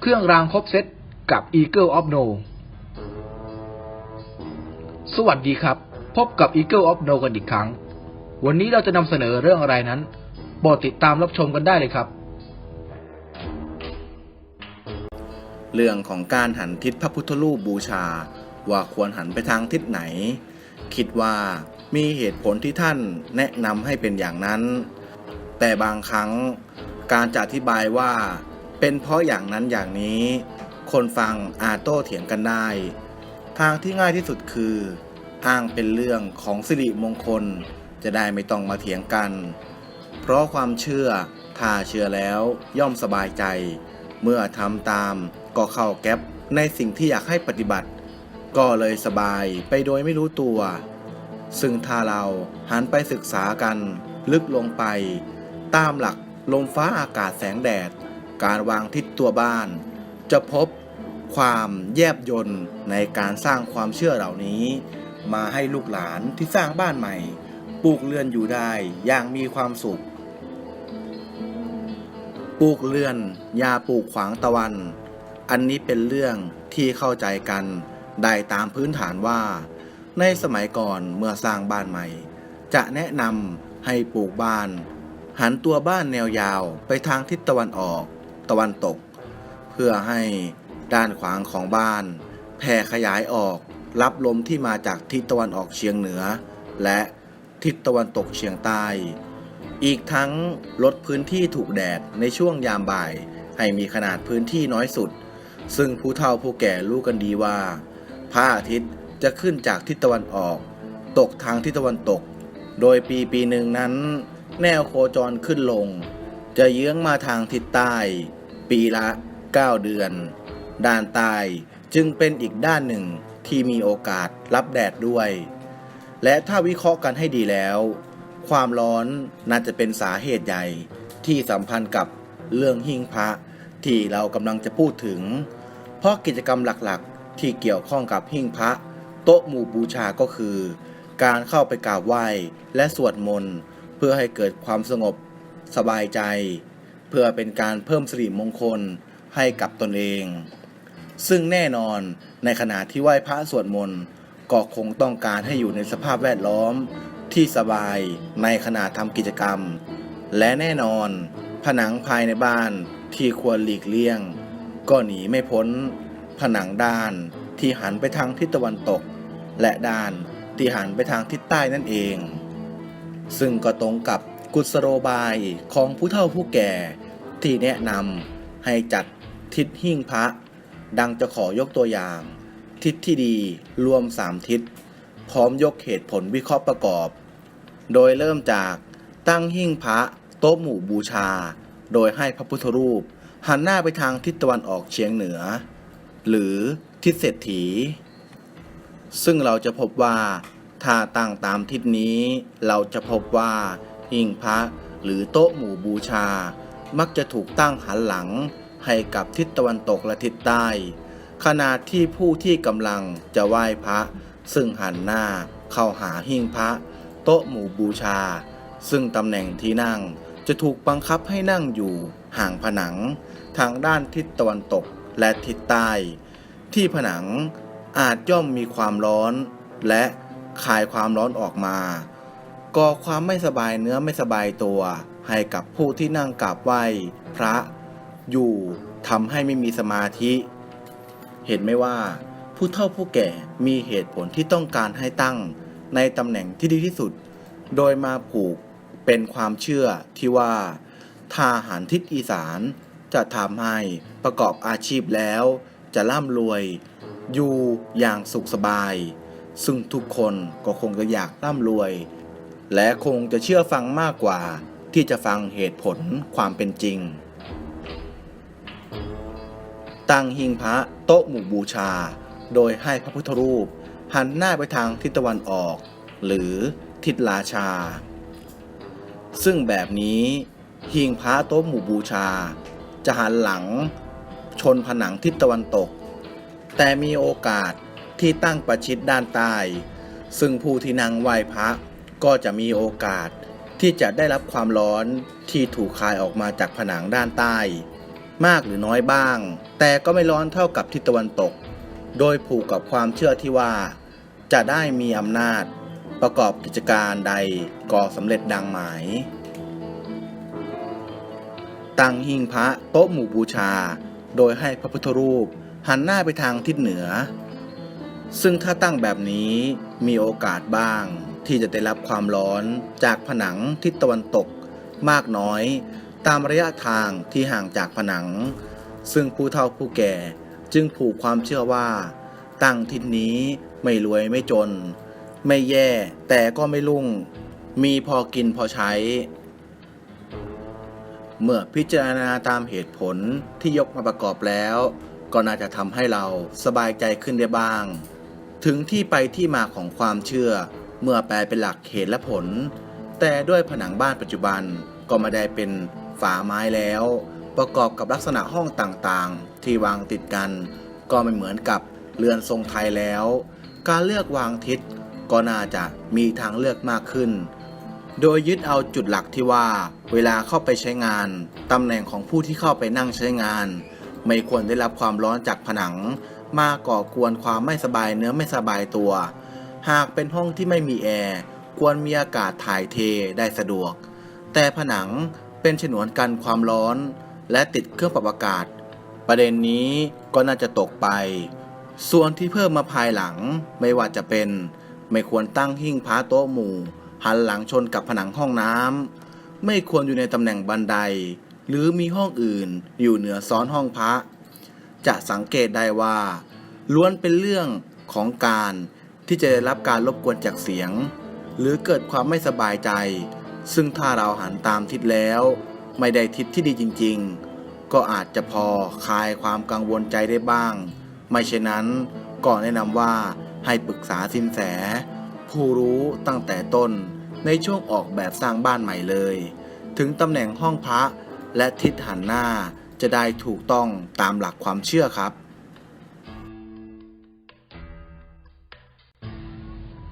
เครื่องรางครบเซตกับ Eagle of No สวัสดีครับ พบกับ Eagle of No กันอีกครั้ง วันนี้เราจะนำเสนอเรื่องอะไรนั้นโปรดติดตามรับชมกันได้เลยครับ เรื่องของการหันทิศพระพุทธรูปบูชา ว่าควรหันไปทางทิศไหน คิดว่ามีเหตุผลที่ท่านแนะนำให้เป็นอย่างนั้น แต่บางครั้งการจะอธิบายว่า เป็นเพราะอย่างนั้นอย่างนี้ คนฟังอาจโต้เถียงกันได้ ทางที่ง่ายที่สุดคือ อ้างเป็นเรื่องของสิริมงคล จะได้ไม่ต้องมาเถียงกัน เพราะความเชื่อถ้าเชื่อแล้วย่อมสบายใจ เมื่อทำตามก็เข้าแก๊ปในสิ่งที่อยากให้ปฏิบัติ ก็เลยสบายไปโดยไม่รู้ตัว ซึ่งถ้าเราหันไปศึกษากัน ลึกลงไป ตามหลักลมฟ้าอากาศแสงแดด การวางทิศตัวบ้าน จะพบความแยบยนต์ในการสร้างความเชื่อเหล่านี้ มาให้ลูกหลานที่สร้างบ้านใหม่ ปลูกเรือนอยู่ได้อย่างมีความสุข ปลูกเรือนยาปลูกขวางตะวัน อันนี้เป็นเรื่องที่เข้าใจกันได้ตามพื้นฐานว่า ในสมัยก่อนเมื่อสร้างบ้านใหม่ จะแนะนำให้ปลูกบ้าน หันตัวบ้านแนวยาวไปทางทิศตะวันออก ตะวันตก เพื่อให้ด้านขวางของบ้าน แผ่ขยายออกรับลมที่มาจากทิศตะวันออกเฉียงเหนือ และทิศตะวันตกเฉียงใต้ อีกทั้งลดพื้นที่ถูกแดดในช่วงยามบ่าย ให้มีขนาดพื้นที่น้อยสุด ซึ่งผู้เฒ่าผู้แก่รู้กันดีว่าพระอาทิตย์จะขึ้นจากทิศตะวันออก ตกทางทิศตะวันตก โดยปีปีหนึ่งนั้น แนวโคจรขึ้นลง จะเยื้องมาทางทิศใต้ ปีละ 9 เดือน ด้านใต้จึงเป็นอีกด้านหนึ่งที่มีโอกาสรับแดดด้วย และถ้าวิเคราะห์กันให้ดีแล้ว ความร้อนน่าจะเป็นสาเหตุใหญ่ที่สัมพันธ์กับเรื่องหิ้งพระที่เรากำลังจะพูดถึง เพราะกิจกรรมหลักๆ ที่เกี่ยวข้องกับหิ้งพระ โต๊ะหมู่บูชาก็คือ การเข้าไปกราบไหว้และสวดมนต์ เพื่อให้เกิดความสงบสบายใจ เพื่อเป็นการเพิ่มสิริมงคลให้กับตนเอง ซึ่งแน่นอนในขณะที่ไหว้พระสวดมนต์ก็คงต้องการให้อยู่ในสภาพแวดล้อมที่สบายในขณะทำกิจกรรม และแน่นอน ผนังภายในบ้านที่ควรหลีกเลี่ยง ก็หนีไม่พ้น ผนังด้านที่หันไปทางทิศตะวันตก และด้านที่หันไปทางทิศใต้นั่นเอง ซึ่งก็ตรงกับ กุศโลบายของผู้เฒ่าผู้แก่ที่แนะนำให้จัดทิศหิ้งพระ ดังจะขอยกตัวอย่าง ทิศที่ดีรวมสามทิศ พร้อมยกเหตุผลวิเคราะห์ประกอบ โดยเริ่มจากตั้งหิ้งพระโต๊ะหมู่บูชา โดยให้พระพุทธรูป หันหน้าไปทางทิศตะวันออกเฉียงเหนือ หรือทิศเศรษฐี ซึ่งเราจะพบว่าถ้าตั้งตามทิศนี้เราจะพบว่า หิ้งพระหรือโต๊ะหมู่บูชา มักจะถูกตั้งหันหลัง ให้กับทิศตะวันตกและทิศใต้ ขณะที่ผู้ที่กำลังจะไหว้พระ ซึ่งหันหน้าเข้าหาหิ้งพระ โต๊ะหมู่บูชา ซึ่งตำแหน่งที่นั่งจะถูกบังคับให้นั่งอยู่ห่างผนัง ทางด้านทิศตะวันตกและทิศใต้ ที่ผนังอาจย่อมมีความร้อน และคายความร้อนออกมา ก่อความไม่สบายเนื้อไม่สบายตัว ให้กับผู้ที่นั่งกราบไหว้พระอยู่ทำให้ไม่มีสมาธิ เห็นไหมว่า ผู้เฒ่าผู้แก่มีเหตุผลที่ต้องการให้ตั้งในตำแหน่งที่ดีที่สุด โดยมาผูกเป็นความเชื่อที่ว่าถ้าหันทิศอีสานจะทำให้ประกอบอาชีพแล้ว จะร่ำรวย อยู่อย่างสุขสบาย ซึ่งทุกคนก็คงจะอยากร่ำรวย และคงจะเชื่อฟังมากกว่าที่จะฟังเหตุผลความเป็นจริง ตั้งหิ้งพระโต๊ะหมู่บูชา โดยให้พระพุทธรูป หันหน้าไปทางทิศตะวันออก หรือทิศราชา ซึ่งแบบนี้หิ้งพระโต๊ะหมู่บูชา จะหันหลังชนผนังทิศตะวันตก แต่มีโอกาสที่ตั้งประชิดด้านใต้ ซึ่งผู้ที่นั่งไหว้พระ ก็จะมีโอกาสที่จะได้รับความร้อนที่ถูกคายออกมาจากผนังด้านใต้ มากหรือน้อยบ้าง แต่ก็ไม่ร้อนเท่ากับทิศตะวันตก โดยผูกกับความเชื่อที่ว่า จะได้มีอำนาจประกอบกิจการใดก่อสำเร็จดังหมาย ตั้งหิ้งพระโต๊ะหมู่บูชา โดยให้พระพุทธรูปหันหน้าไปทางทิศเหนือ ซึ่งถ้าตั้งแบบนี้มีโอกาสบ้าง ที่จะได้รับความร้อนจากผนังทิศตะวันตกมากน้อย ตามระยะทางที่ห่างจากผนัง ซึ่งผู้เฒ่าผู้แก่จึงผูกความเชื่อว่า ตั้งทิศนี้ไม่รวยไม่จน ไม่แย่แต่ก็ไม่รุ่ง มีพอกินพอใช้ เมื่อพิจารณาตามเหตุผลที่ยกมาประกอบแล้ว ก็น่าจะทำให้เราสบายใจขึ้นได้บ้าง ถึงที่ไปที่มาของความเชื่อ เมื่อแปลเป็นหลักเหตุและผล แต่ด้วยผนังบ้านปัจจุบันก็ไม่ได้เป็นฝาไม้แล้ว ประกอบกับลักษณะห้องต่างๆ ที่วางติดกัน ก็ไม่เหมือนกับเรือนทรงไทยแล้ว การเลือกวางทิศก็น่าจะมีทางเลือกมากขึ้น โดยยึดเอาจุดหลักที่ว่าเวลาเข้าไปใช้งาน ตำแหน่งของผู้ที่เข้าไปนั่งใช้งาน ไม่ควรได้รับความร้อนจากผนัง มาก่อกวนความไม่สบายเนื้อไม่สบายตัว หากเป็นห้องที่ไม่มีแอร์ควรมีอากาศถ่ายเทได้สะดวก แต่ผนังเป็นฉนวนกันความร้อน และติดเครื่องปรับอากาศ ประเด็นนี้ก็น่าจะตกไป ส่วนที่เพิ่มมาภายหลังไม่ว่าจะเป็น ไม่ควรตั้งหิ้งพระโต๊ะหมู่ หันหลังชนกับผนังห้องน้ำไม่ควรอยู่ในตำแหน่งบันได หรือมีห้องอื่นอยู่เหนือซ้อนห้องพระจะสังเกตได้ว่า ล้วนเป็นเรื่องของการ ที่จะได้รับการรบกวนจากเสียง หรือเกิดความไม่สบายใจ ซึ่งถ้าเราหันตามทิศแล้ว ไม่ได้ทิศที่ดีจริง ๆ ก็อาจจะพอคลายความกังวลใจได้บ้าง ไม่เช่นนั้นก็แนะนำว่าให้ปรึกษาสินแส ผู้รู้ตั้งแต่ต้นในช่วงออกแบบสร้างบ้านใหม่เลย ถึงตำแหน่งห้องพระและทิศหันหน้าจะได้ถูกต้องตามหลักความเชื่อครับ